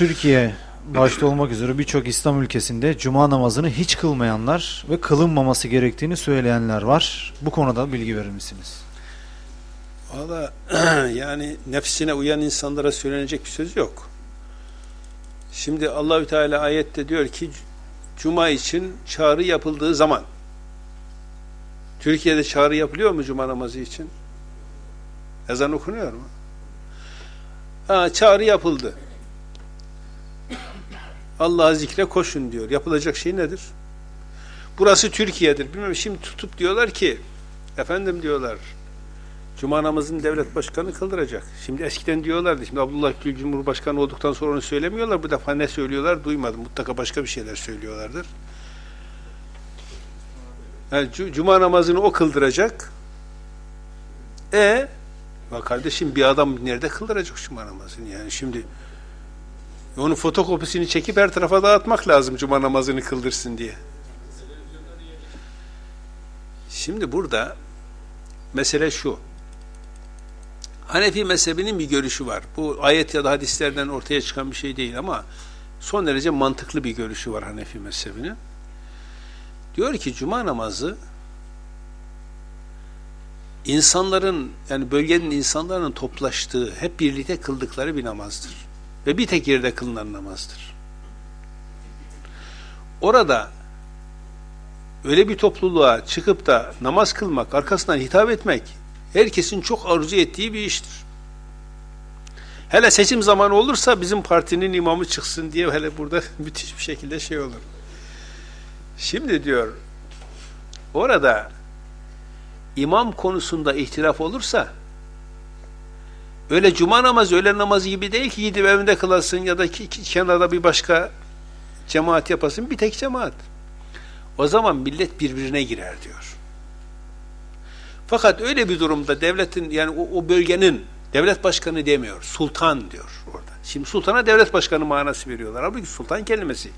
Türkiye başta olmak üzere birçok İslam ülkesinde cuma namazını hiç kılmayanlar ve kılınmaması gerektiğini söyleyenler var. Bu konuda bilgi verir misiniz? Valla yani nefsine uyan insanlara söylenecek bir söz yok. Şimdi Allahü Teala ayette diyor ki cuma için çağrı yapıldığı zaman Türkiye'de çağrı yapılıyor mu cuma namazı için? Ezan okunuyor mu? Ha, çağrı yapıldı. Allah'a zikre koşun diyor. Yapılacak şey nedir? Burası Türkiye'dir. Bilmem şimdi tutup diyorlar ki efendim diyorlar Cuma namazını devlet başkanı kıldıracak. Şimdi eskiden diyorlardı. Şimdi Abdullah Gül Cumhurbaşkanı olduktan sonra onu söylemiyorlar. Bu defa ne söylüyorlar duymadım. Mutlaka başka bir şeyler söylüyorlardır. Yani cu- Cuma namazını o kıldıracak. E bak kardeşim bir adam nerede kıldıracak Cuma namazını yani şimdi onun fotokopisini çekip her tarafa dağıtmak lazım Cuma namazını kıldırsın diye. Şimdi burada mesele şu. Hanefi mezhebinin bir görüşü var. Bu ayet ya da hadislerden ortaya çıkan bir şey değil ama son derece mantıklı bir görüşü var Hanefi mezhebinin. Diyor ki cuma namazı insanların yani bölgenin insanların toplaştığı, hep birlikte kıldıkları bir namazdır. Ve bir tek yerde kılınan namazdır. Orada öyle bir topluluğa çıkıp da namaz kılmak, arkasından hitap etmek herkesin çok arzu ettiği bir iştir. Hele seçim zamanı olursa bizim partinin imamı çıksın diye hele burada müthiş bir şekilde şey olur. Şimdi diyor orada imam konusunda ihtilaf olursa öyle cuma namazı öğlen namazı gibi değil ki gidip evinde kılasın ya da kenarda bir başka cemaat yapasın bir tek cemaat. O zaman millet birbirine girer diyor. Fakat öyle bir durumda devletin yani o, o bölgenin devlet başkanı demiyor, sultan diyor orada. Şimdi sultana devlet başkanı manası veriyorlar. Halbuki sultan kelimesi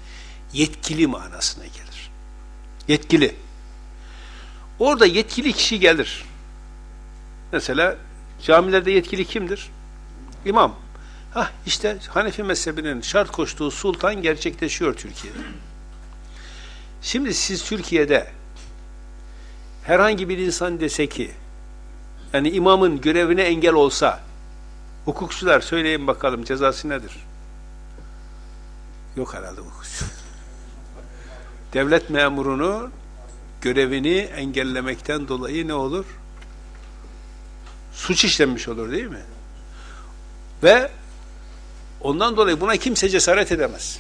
yetkili manasına gelir. Yetkili. Orada yetkili kişi gelir. Mesela camilerde yetkili kimdir? İmam. Hah işte Hanefi mezhebinin şart koştuğu sultan gerçekleşiyor Türkiye'de. Şimdi siz Türkiye'de herhangi bir insan dese ki yani imamın görevine engel olsa hukukçular söyleyin bakalım cezası nedir? Yok herhalde hukukçu. Devlet memurunu görevini engellemekten dolayı ne olur? Suç işlenmiş olur değil mi? Ve ondan dolayı buna kimse cesaret edemez.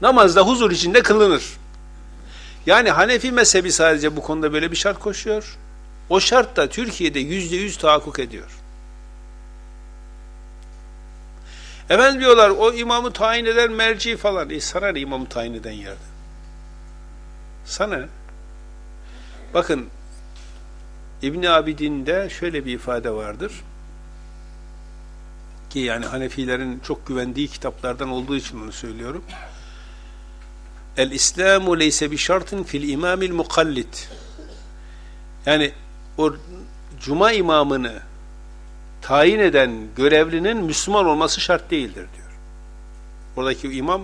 Namazda huzur içinde kılınır. Yani Hanefi mezhebi sadece bu konuda böyle bir şart koşuyor. O şart da Türkiye'de yüzde yüz tahakkuk ediyor. Efendim diyorlar o imamı tayin eden merci falan. E sana ne imamı tayin eden yerde? Sana? Bakın İbni Abidin'de şöyle bir ifade vardır. Ki yani Hanefilerin çok güvendiği kitaplardan olduğu için bunu söylüyorum. El İslamu leyse bi şartın fil imamil mukallit. Yani o cuma imamını tayin eden görevlinin Müslüman olması şart değildir diyor. Oradaki imam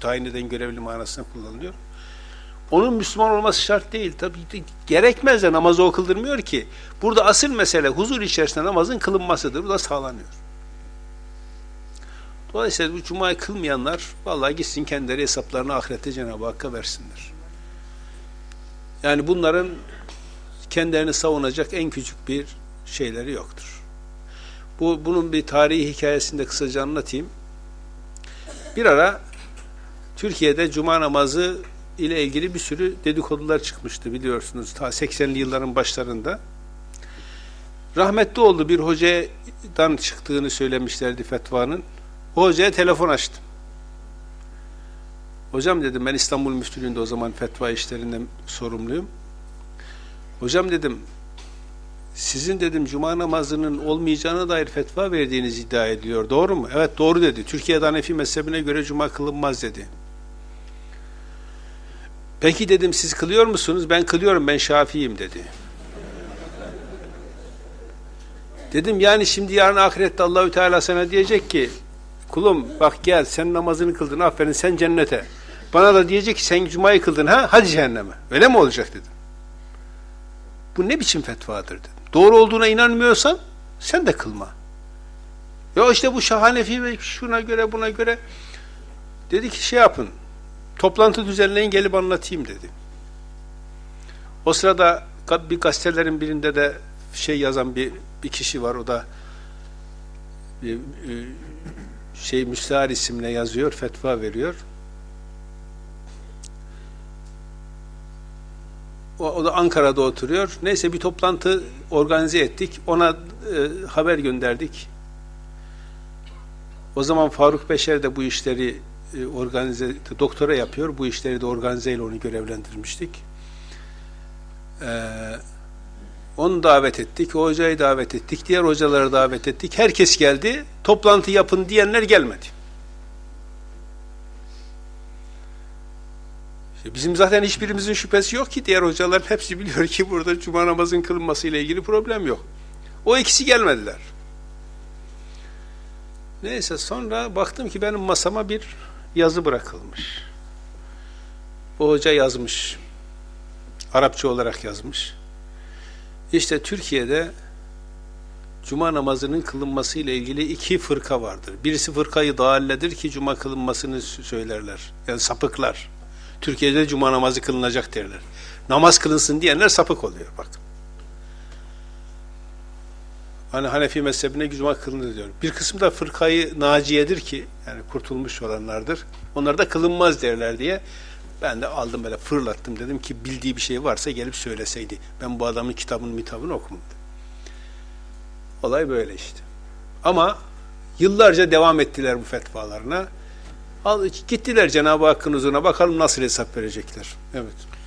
tayin eden görevli manasına kullanılıyor. Onun Müslüman olması şart değil. Tabii gerekmez de namazı o kıldırmıyor ki. Burada asıl mesele huzur içerisinde namazın kılınmasıdır. Bu da sağlanıyor. Dolayısıyla bu cumayı kılmayanlar vallahi gitsin kendileri hesaplarını ahirette Cenab-ı Hakk'a versinler. Yani bunların kendilerini savunacak en küçük bir şeyleri yoktur. Bu bunun bir tarihi hikayesini de kısaca anlatayım. Bir ara Türkiye'de cuma namazı ile ilgili bir sürü dedikodular çıkmıştı biliyorsunuz ta 80'li yılların başlarında. Rahmetli oldu bir hocadan çıktığını söylemişlerdi fetvanın. O hocaya telefon açtım. Hocam dedim ben İstanbul Müftülüğü'nde o zaman fetva işlerinden sorumluyum. Hocam dedim sizin dedim cuma namazının olmayacağına dair fetva verdiğiniz iddia ediyor. Doğru mu? Evet doğru dedi. Türkiye'de Hanefi mezhebine göre cuma kılınmaz dedi. Peki dedim siz kılıyor musunuz? Ben kılıyorum ben Şafiiyim dedi. Dedim yani şimdi yarın ahirette Allahü Teala sana diyecek ki kulum bak gel sen namazını kıldın aferin sen cennete. Bana da diyecek ki sen cumayı kıldın ha hadi cehenneme. Öyle mi olacak dedim. Bu ne biçim fetvadır dedim. Doğru olduğuna inanmıyorsan sen de kılma. Ya işte bu şahanefi ve şuna göre buna göre dedi ki şey yapın. Toplantı düzenleyin gelip anlatayım dedi. O sırada bir gazetelerin birinde de şey yazan bir bir kişi var o da bir, e, şey Müstahar isimle yazıyor, fetva veriyor. O, o da Ankara'da oturuyor. Neyse bir toplantı organize ettik. Ona e, haber gönderdik. O zaman Faruk Beşer de bu işleri e, organize, doktora yapıyor. Bu işleri de organize ile onu görevlendirmiştik. Ee, onu davet ettik, o hocayı davet ettik, diğer hocaları davet ettik. Herkes geldi. Toplantı yapın diyenler gelmedi. Bizim zaten hiçbirimizin şüphesi yok ki diğer hocaların hepsi biliyor ki burada cuma namazın kılınması ile ilgili problem yok. O ikisi gelmediler. Neyse sonra baktım ki benim masama bir yazı bırakılmış. O hoca yazmış. Arapça olarak yazmış. İşte Türkiye'de cuma namazının kılınması ile ilgili iki fırka vardır. Birisi fırkayı dağilledir ki cuma kılınmasını sö- söylerler. Yani sapıklar. Türkiye'de cuma namazı kılınacak derler. Namaz kılınsın diyenler sapık oluyor bak. Hani Hanefi mezhebine cuma kılınır diyor. Bir kısım da fırkayı naciyedir ki yani kurtulmuş olanlardır. Onlar da kılınmaz derler diye ben de aldım böyle fırlattım dedim ki bildiği bir şey varsa gelip söyleseydi. Ben bu adamın kitabını mitabını okumam. Olay böyle işte. Ama yıllarca devam ettiler bu fetvalarına. Al, gittiler Cenab-ı Hakk'ın huzuruna bakalım nasıl hesap verecekler. Evet.